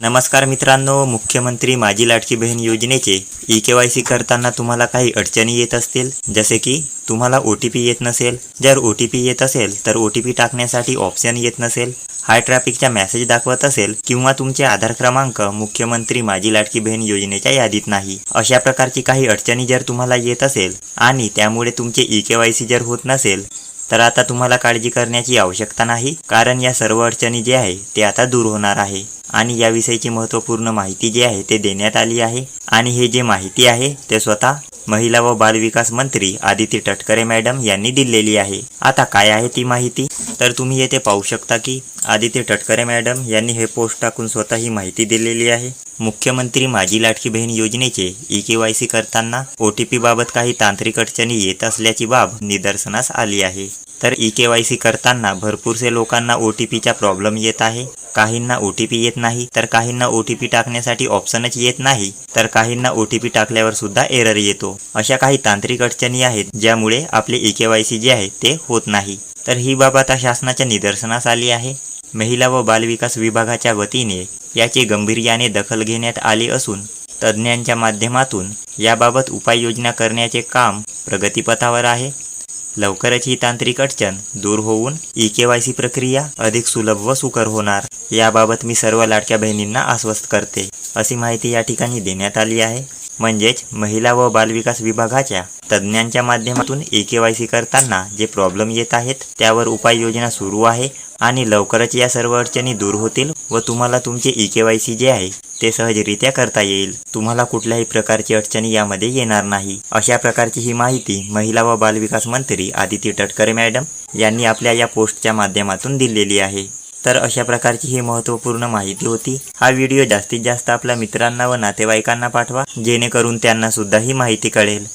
नमस्कार मित्रांनो मुख्यमंत्री माझी लाडकी बहीण योजनेचे ई के वाय सी करताना तुम्हाला काही अडचणी येत असतील? जसे की तुम्हाला ओ टी पी येत नसेल. जर ओ टी पी येत असेल तर ओ टी पी टाकण्यासाठी ऑप्शन येत नसेल. हाय ट्रॅफिकचा मेसेज दाखवत असेल किंवा तुमचे आधार क्रमांक मुख्यमंत्री माझी लाडकी बहीण योजनेच्या यादीत नाही. अशा प्रकारची काही अडचणी जर तुम्हाला येत असेल आणि त्यामुळे तुमचे ई के वाय सी जर होत नसेल तर आता तुम्हाला काळजी करण्याची आवश्यकता नाही कारण या सर्व अडचणी जे आहे ते आता दूर होणार आहे. आणि याविषयीची महत्त्वपूर्ण माहिती जी आहे ते देण्यात आली आहे. आणि हे जे माहिती आहे ते स्वतः महिला व बालविकास मंत्री आदिती टटकरे मॅडम यांनी दिलेली आहे. आता काय आहे ती माहिती? तर तुम्ही येथे पाहू शकता की आदिती टटकरे मॅडम यांनी हे पोस्ट टाकून स्वतः ही माहिती दिलेली आहे. मुख्यमंत्री माझी लाडकी बहीण योजनेचे ई के वाय सी करताना ओ टी पी बाबत काही तांत्रिक अडचणी येत असल्याची बाब निदर्शनास आली आहे. तर ई के वाय सी करताना भरपूरसे लोकांना ओ टी पीचा प्रॉब्लेम येत आहे. काहींना ओ टी पी येत नाही तर काहींना ओ टी पी टाकण्यासाठी ऑप्शनच येत नाही तर काहींना ओ टी पी टाकल्यावर सुद्धा एरर येतो. अशा काही तांत्रिक अडचणी आहेत ज्यामुळे आपले ई के वाय सी जे आहे ते होत नाही. तर ही बाब आता शासनाच्या निदर्शनास आली आहे. महिला व बालविकास विभागाच्या वतीने याची गंभीर्याने दखल घेण्यात आली असून तज्ज्ञांच्या माध्यमातून याबाबत उपाययोजना करण्याचे काम प्रगतीपथावर आहे. लवकरच ही तांत्रिक अडचण दूर होऊन ई के वाय सी प्रक्रिया अधिक सुलभ व सुकर होणार याबाबत मी सर्व लाडक्या बहिणींना आश्वस्त करते अशी माहिती या ठिकाणी देण्यात आली आहे. म्हणजेच महिला व बालविकास विभागाच्या तज्ज्ञांच्या माध्यमातून ई के वाय सी करताना जे प्रॉब्लेम येत आहेत त्यावर उपाययोजना सुरू आहे आणि लवकरच या सर्व अडचणी दूर होतील व तुम्हाला तुमचे ई के वाय सी जे आहे ते सहजरित्या करता येईल. तुम्हाला कुठल्याही प्रकारची अडचणी यामध्ये येणार नाही. अशा प्रकारची ही माहिती महिला व बालविकास मंत्री आदिती तटकरे मॅडम यांनी आपल्या या पोस्टच्या माध्यमातून दिलेली आहे. तर अशा प्रकारची ही महत्त्वपूर्ण माहिती होती. हा व्हिडिओ जास्तीत जास्त आपल्या मित्रांना व नातेवाईकांना पाठवा जेणेकरून त्यांना सुद्धा ही माहिती कळेल.